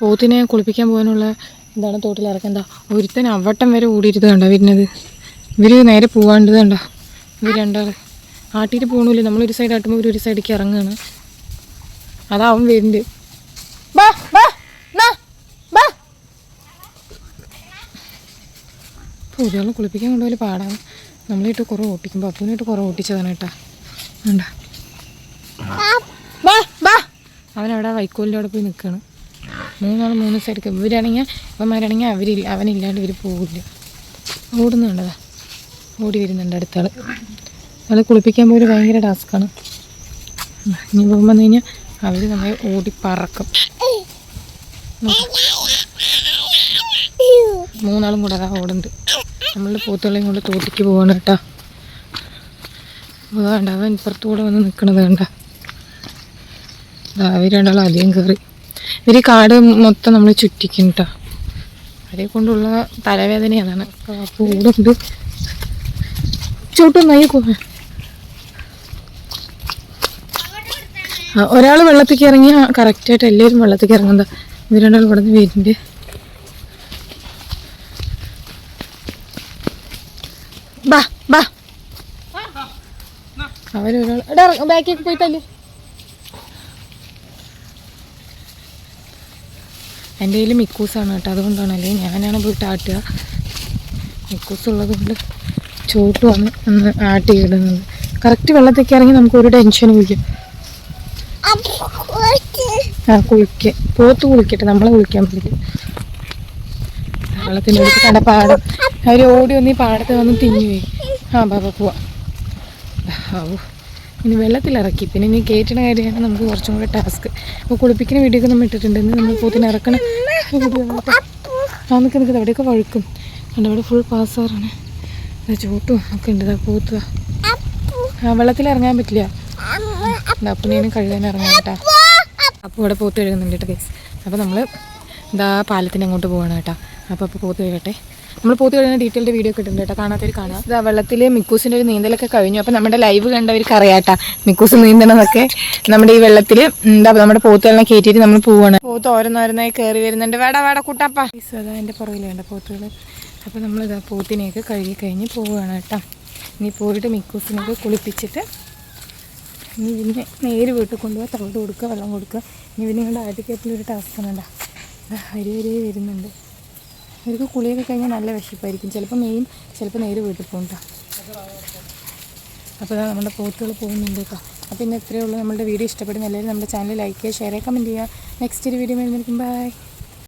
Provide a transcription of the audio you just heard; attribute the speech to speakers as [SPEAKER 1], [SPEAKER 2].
[SPEAKER 1] പോത്തിനെ കുളിപ്പിക്കാൻ പോകാനുള്ള എന്താണ് തോട്ടിൽ ഇറക്കണ്ട ഒരുത്തൻ അവട്ടം വരെ ഓടിയിരുത് കണ്ടോ വരുന്നത്. ഇവർ നേരെ പോവാണ്ടത് കണ്ടോ. ഇവർ രണ്ടാൾ ആട്ടിയിട്ട് പോകണില്ല നമ്മളൊരു സൈഡ് ആട്ടുമ്പോൾ ഇവർ ഒരു സൈഡിലേക്ക് ഇറങ്ങുകയാണ് അതാവും വരുന്നുണ്ട് ബാ ബാ കുളിപ്പിക്കാൻ കൊണ്ടുപോയി പാടാണ്. നമ്മളിട്ട് കുറേ ഓട്ടിക്കുമ്പോൾ അപ്പൂനിട്ട് കുറേ ഓട്ടിച്ചതാണ് കേട്ടാ. വേണ്ട അവനവിടെ വൈക്കോലിന്റെ അവിടെ പോയി നിൽക്കണം മൂന്നാൾ മൂന്ന് സൈഡ് ഇവരാണെങ്കിൽ അവന്മാരാണെങ്കിൽ അവരില്ല അവനില്ലാണ്ട് ഇവർ പോകില്ല ഓടുന്നുണ്ടതാ. ഓടി വരുന്നുണ്ട് അടുത്താൾ അത് കുളിപ്പിക്കാൻ പോയി ഭയങ്കര ടാസ്ക്കാണ് ഇനി പോകുമ്പോൾ വന്നു കഴിഞ്ഞാൽ അവർ നമ്മളെ ഓടി പറക്കും. മൂന്നാളും കൂടെ അതാ ഓടുന്നുണ്ട് നമ്മളുടെ പൂത്തുകളെയും കൊണ്ട് തോട്ടിക്ക് പോവാണ് കേട്ടോ. വേണ്ട അവൻ ഇപ്പുറത്തൂടെ വന്ന് നിൽക്കണത് വേണ്ട അവർ രണ്ടാളും അധികം കയറി. ഇവർ കാട് മൊത്തം നമ്മൾ ചുറ്റിക്കും കേട്ടോ അവരെ കൊണ്ടുള്ള തലവേദന അതാണ്. കൂടുണ്ട്. ചൂട്ടും നയ്യ ഒരാൾ വെള്ളത്തേക്ക് ഇറങ്ങി കറക്റ്റായിട്ട് എല്ലാവരും വെള്ളത്തേക്ക് ഇറങ്ങുന്നത്. ഇവർ രണ്ടാളും ഇവിടെ നിന്ന് വരുന്നുണ്ട് അവരൊരാൾ ബാക്കിലേക്ക് പോയി തല്ലേ. എന്റെ കയ്യിൽ മിക്കൂസാണ് കേട്ടോ അതുകൊണ്ടാണല്ലേ ഞാനാണ് പോയിട്ട് ആട്ടുക. മിക്കൂസ് ഉള്ളത് കൊണ്ട് വന്ന് ഒന്ന് ആട്ടി ഇടുന്നത്. കറക്റ്റ് വെള്ളത്തേക്ക് ഇറങ്ങി നമുക്ക് ഒരു ടെൻഷനും ഇല്ല. ആ കുളിക്ക. പോത്ത് കുളിക്കട്ടെ നമ്മളെ കുളിക്കാൻ പറ്റില്ല. വെള്ളത്തിന്റെ അടുത്ത് കണ്ട പാടം. അവർ ഓടി വന്ന് ഈ പാടത്ത് വന്ന് തിങ്ങി പോയി ആ ബാബ പോവാ. ഓ ഇനി വെള്ളത്തിലിറക്കി പിന്നെ ഇനി കയറ്റണ കാര്യമാണ് നമുക്ക് കുറച്ചും കൂടെ ടാസ്ക് അപ്പോൾ കുളിപ്പിക്കുന്ന വീഡിയോ ഒക്കെ നമ്മൾ ഇട്ടിട്ടുണ്ട്. നമ്മൾ പോത്തിന് ഇറക്കണ. വീഡിയോ ആ നിൽക്ക് നിൽക്കുന്നത് അവിടെയൊക്കെ വഴുക്കും. കണ്ട അവിടെ ഫുൾ പാസ്സാറാണ് ചൂട്ടും ഒക്കെ ഉണ്ട്. പോത്തുക ആ വെള്ളത്തിൽ ഇറങ്ങാൻ പറ്റില്ല. അപ്പനെയും കഴുകാൻ ഇറങ്ങാൻ കേട്ടാ. അപ്പോൾ ഇവിടെ പോത്ത് കഴുകുന്നുണ്ട് കേട്ടോ കേസ് അപ്പോൾ നമ്മൾ ഇതാ പാലത്തിന് അങ്ങോട്ട് പോവാണ് കേട്ടോ. അപ്പോൾ അപ്പോൾ പോത്ത് കഴുകട്ടെ. നമ്മൾ പോത്ത് കഴിഞ്ഞ ഡീറ്റെയിൽഡ് വീഡിയോ ഒക്കെ കേട്ടോ. കാണാത്തവർ കാണാം വെള്ളത്തിൽ മിക്കൂസിന്റെ ഒരു നീന്തലൊക്കെ കഴിഞ്ഞു. അപ്പം നമ്മുടെ ലൈവ് കണ്ടവർക്ക് അറിയാട്ടാ മിക്കൂസ് നീന്തണതൊക്കെ. നമ്മുടെ ഈ വെള്ളത്തിൽ എന്താ നമ്മുടെ പോത്തുകളെ കയറ്റിയിട്ട് നമ്മൾ പോവാണ്. പോത്ത് ഓരോന്നോരോന്നായി കയറി വരുന്നുണ്ട്. വേട വേട കൂട്ടാപ്പാ. അതാ എന്റെ പുറകിലുണ്ട് പോത്തുകൾ അപ്പോൾ നമ്മളിതാ പോത്തിനെയൊക്കെ കഴുകി കഴിഞ്ഞ് പോവുകയാണ് കേട്ടോ. ഇനി പോയിട്ട് മിക്കൂസിനെയൊക്കെ കുളിപ്പിച്ചിട്ട് ഇനി ഇതിനെ നേര് വീട്ടിൽ കൊണ്ടുപോയി തവിട് കൊടുക്കുക വെള്ളം കൊടുക്കുക. ഇനി ഇതിനെ കൊണ്ട് ആട്ടിക്കയറ്റിലൊരു ടാസ്ക് ഉണ്ടാ അരി വരെ വരുന്നുണ്ട്. അവർക്ക് കുളിയൊക്കെ കഴിഞ്ഞാൽ നല്ല വിശപ്പായിരിക്കും. ചിലപ്പോൾ മെയിൻ ചിലപ്പോൾ നേരെ വീട്ടിൽ പോകും അപ്പോൾ നമ്മുടെ പോത്തുകൾ പോകുന്നുണ്ട് കേട്ടോ അപ്പോൾ ഇന്ന് ഇത്രയേ ഉള്ളൂ. നമ്മുടെ വീഡിയോ ഇഷ്ടപ്പെടുന്ന എല്ലാവരും നമ്മുടെ ചാനൽ ലൈക്ക് ചെയ്യുക ഷെയർ ചെയ്യുക കമന്റ് ചെയ്യുക. നെക്സ്റ്റ് ഒരു വീഡിയോ വരുന്നതായിരിക്കും ബൈ